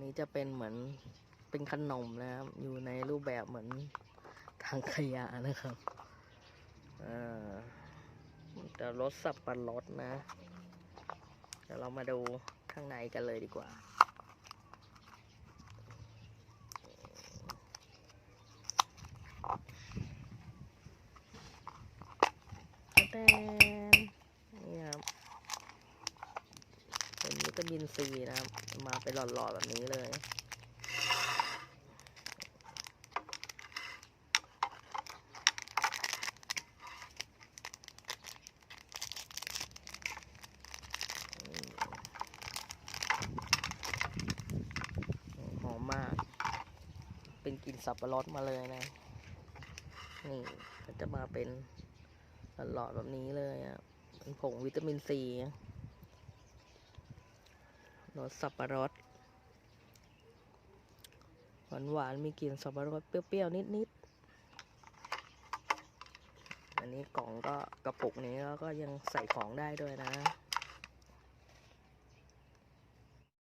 นี้จะเป็นเหมือนเป็นขนมนะครับ อยู่ในรูปแบบเหมือนทางขยะนะครับเอ่อแต่รสสับปะรดนะ เดี๋ยวเรามาดูข้างในกันเลยดีกว่า แตนนี่ครับ เป็นวิ ตามินซีนะครับ มาเป็นหลอดๆแบบนี้เลยหอมมาก เป็นกลิ่นสับปะรดมาเลยนะ นี่ก็จะมาเป็นหลอดๆแบบนี้เลยอะ เป็นผงวิตามินซี รสสับปะรดหวานหวานๆมีกลิ่นสับปะรดเปรี้ยวๆนิดๆ อันนี้กล่องก็กระปุกนี้ก็ยังใส่ของได้ด้วยนะ